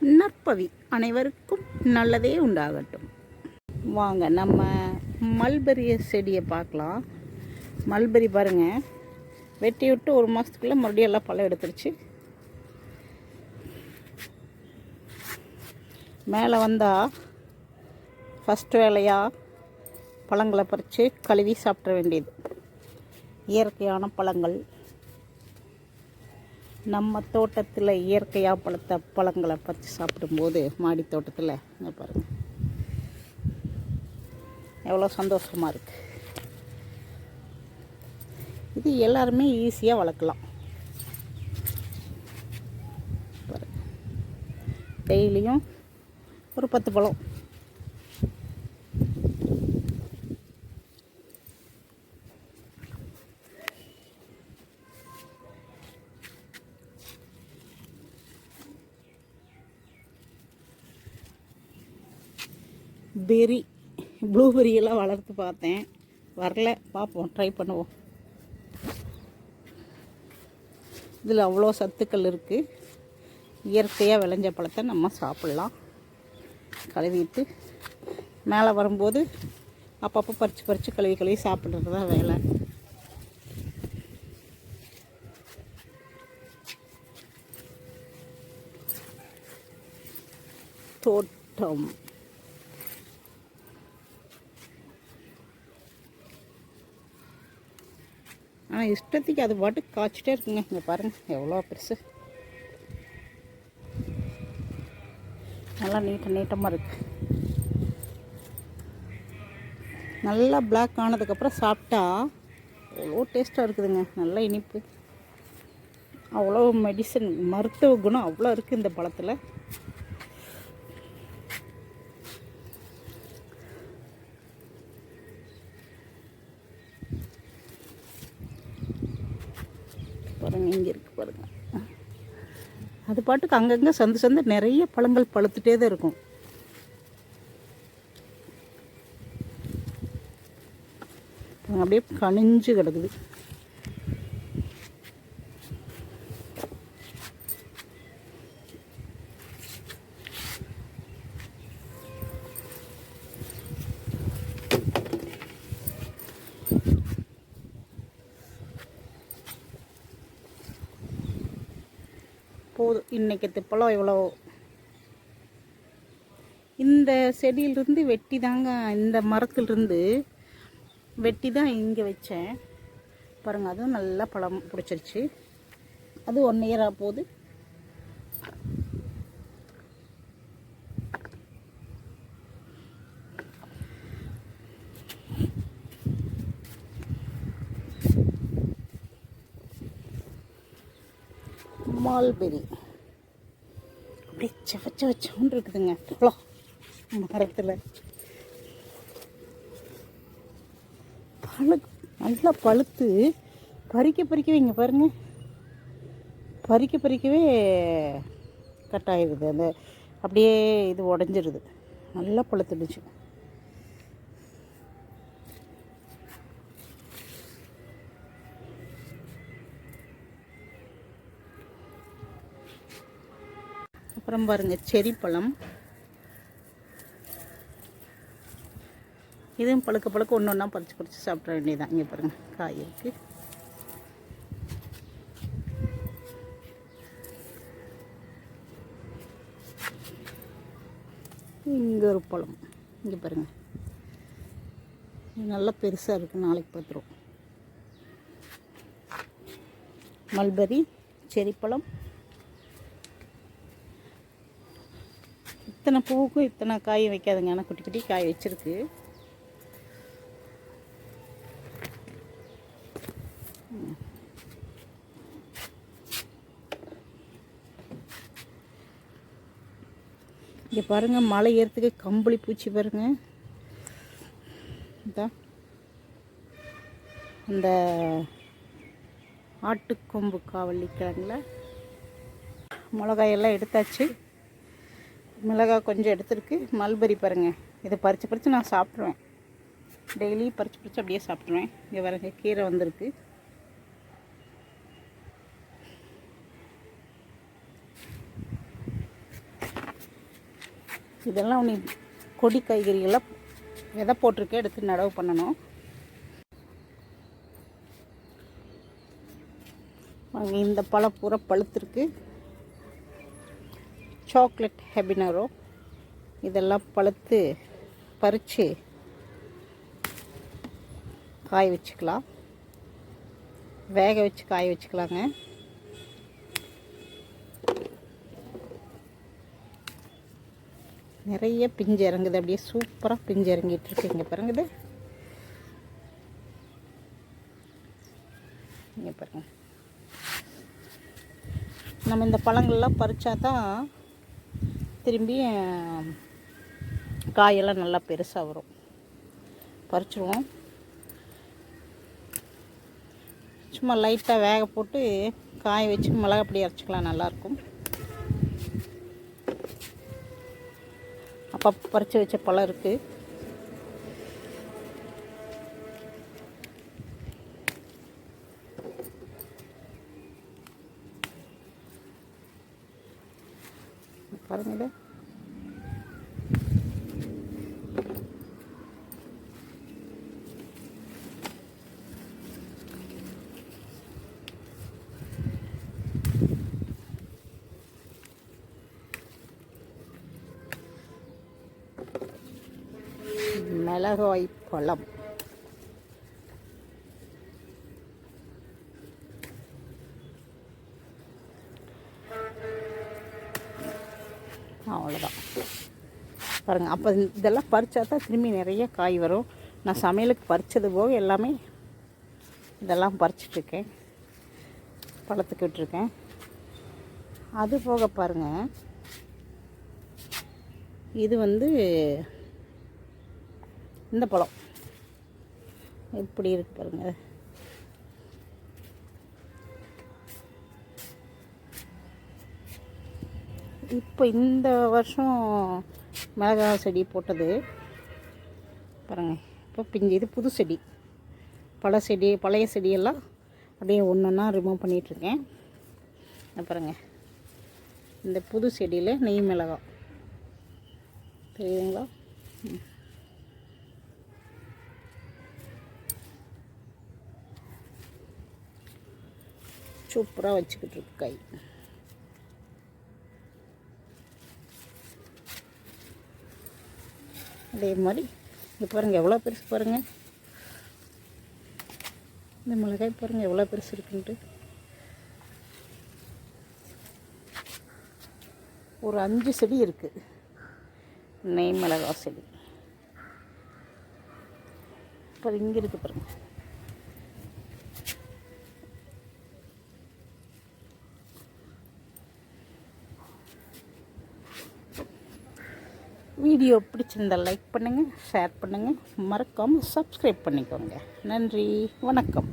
நற்பவி. அனைவருக்கும் நல்லதே உண்டாகட்டும். வாங்க நம்ம மல்பெரிய செடியை பார்க்கலாம். மல்பெரி பாருங்கள் வெட்டி விட்டு ஒரு மாதத்துக்குள்ளே மறுபடியும் எல்லாம் பழம் எடுத்துருச்சு. மேலே வந்தால் ஃபஸ்ட் வேலையாக பழங்களை பறித்து கழுவி சாப்பிட வேண்டியது. இயற்கையான பழங்கள். நம்ம தோட்டத்தில் இயற்கையாக பழுத்த பழங்களை பறித்து சாப்பிடும்போது மாடி தோட்டத்தில் இங்கே பாருங்கள் எவ்வளோ சந்தோஷமாக இருக்குது இது எல்லாருமே ஈஸியாக வளர்க்கலாம். டெய்லியும் ஒரு பத்து பழம். பெரி ப்ளூபெரி எல்லாம் வளர்த்து பார்த்தேன். வரல. பார்ப்போம். ட்ரை பண்ணுவோம். இதில் அவ்வளோ சத்துக்கள் இருக்குது இயற்கையாக விளைஞ்ச பழத்தை நம்ம சாப்பிட்லாம். கழுவிட்டு மேலே வரும்போது அப்பப்போ பறித்து பறித்து கழுவி கழுவி சாப்பிட்றது தான் வேலை. தோட்டம். ஆனால் இஷ்டத்துக்கு அது பாட்டு காய்ச்சிட்டே இருக்குங்க. இங்கே பாருங்கள் எவ்வளோ பெருசு. நல்லா நீட்ட நீட்டமாக இருக்குது நல்லா பிளாக் ஆனதுக்கப்புறம் சாப்பிட்டா எவ்வளோ டேஸ்ட்டாக இருக்குதுங்க. நல்லா இனிப்பு. அவ்வளோ மெடிசன் மருத்துவ குணம் அவ்வளோ இருக்குது இந்த பழத்தில். பாருங்க இங்கே இருக்கு பாருங்க. அது பாட்டுக்கு அங்கங்கே சந்து சந்து நிறைய பழங்கள் பழுத்துட்டே தான் இருக்கும். அப்படியே கனிஞ்சு கிடக்குது. போதும் இன்னைக்கு திப்பளம் இவ்வளோ இந்த செடியிலிருந்து வெட்டி தாங்க இந்த மரத்துலேருந்து வெட்டி தான் இங்கே வச்சேன். பாருங்கள் அதுவும் நல்லா பழம் பிடிச்சிருச்சு. அது ஒன் இயராக போகுது. மால்பெரி. அப்படியே செவச்ச வச்சோன்னு இருக்குதுங்க. அவ்வளோ. மரத்தில். பழு நல்லா பழுத்து பறிக்க பறிக்கவே இங்கே பாருங்க. பறிக்க பறிக்கவே கட் ஆயிடுது அந்த அப்படியே இது உடஞ்சிருது. நல்லா பழுத்துடுச்சு. அப்புறம் பாருங்க செரி பழம் இதுவும் பழுக்க பழுக்க ஒன்று ஒன்றா பறித்து பறித்து சாப்பிட வேண்டியதான் இங்கே பாருங்க காய் இருக்கு. இங்கே ஒரு பழம். இங்கே பாருங்க. நல்லா பெருசாக இருக்குது நாளைக்கு பார்த்துருவோம் மல்பரி செரிப்பழம் இத்தனை பூவுக்கும் இத்தனை காய் வைக்காதுங்க. ஆனால் குட்டி குட்டி காய் வச்சிருக்கு. இங்கே பாருங்கள் மலை ஏறத்துக்கு கம்பளி பூச்சி பாருங்க. இதான் அந்த ஆட்டுக்கொம்பு காவலி கிழங்குல மிளகாயெல்லாம் எடுத்தாச்சு. மிளகாய் கொஞ்சம் எடுத்துருக்கு. மல்பரி பாருங்கள் இதை பறித்து பறித்து நான் சாப்பிட்ருவேன். டெய்லி பறித்து பறித்து அப்படியே சாப்பிட்ருவேன். இங்கே வரங்க கீரை வந்திருக்கு. இதெல்லாம் நீ கொடி காய்கறிகள்லாம் விதை போட்டிருக்கே எடுத்து நடவு பண்ணணும். இந்த பழம் பூரா பழுத்திருக்கு. சாக்லேட் ஹெபினரோ இதெல்லாம் பழுத்து பறித்து காய வச்சுக்கலாம். வேக வச்சு காய வச்சுக்கலாங்க. நிறைய பிஞ்சு இறங்குது. அப்படியே சூப்பராக பிஞ்சு இறங்கிட்டுருக்கு இங்கே பாருங்குது இங்கே பாருங்க. நம்ம இந்த பழங்கள்லாம் பறிச்சா தான் திரும்பி காயெல்லாம் நல்லா பெருசாக வரும். பறிச்சிருவோம். சும்மா லைட்டாக வேக போட்டு காய வச்சு மிளகாப்பொடி அரைச்சிக்கலாம் நல்லாயிருக்கும் அப்போ பறித்து வச்ச பழம் இருக்குது பாருங்க இது. மிளகாய் பழம் அவ்வளோதான் பாருங்கள் அப்போ இதெல்லாம் பறித்தா தான் திரும்பி நிறைய காய் வரும். நான் சமையலுக்கு பறித்தது போக எல்லாமே இதெல்லாம் பறிச்சிட்ருக்கேன். பழத்துக்கு விட்டுருக்கேன். அது போக பாருங்கள் இது வந்து இந்த பழம். எப்படி இருக்கு பாருங்கள் இப்போ இந்த வருஷம் மிளகாய் செடி போட்டது. பாருங்க இப்போ பிஞ்சு இது புது செடி. பழ செடி பழைய செடியெல்லாம் அப்படியே ஒன்று ஒன்றா ரிமூவ் பண்ணிகிட்ருக்கேன் பாருங்க இந்த புது செடியில் நெய் மிளகாய் தெரியுதுங்களா? சூப்பராக வச்சுக்கிட்டு இருக்கு கை அதே மாதிரி இங்கே பாருங்கள் எவ்வளோ பெருசு பாருங்கள் இந்த மிளகாய் பாருங்கள் எவ்வளோ பெருசு இருக்குன்ட்டு. ஒரு அஞ்சு செடி இருக்குது நெய் மிளகாய் செடி. இப்போ இங்கே இருக்குது பாருங்கள் வீடியோ பிடிச்சிருந்தால் லைக் பண்ணுங்கள் ஷேர் பண்ணுங்கள் மறக்காமல் சப்ஸ்கிரைப் பண்ணிக்கோங்க. நன்றி வணக்கம்.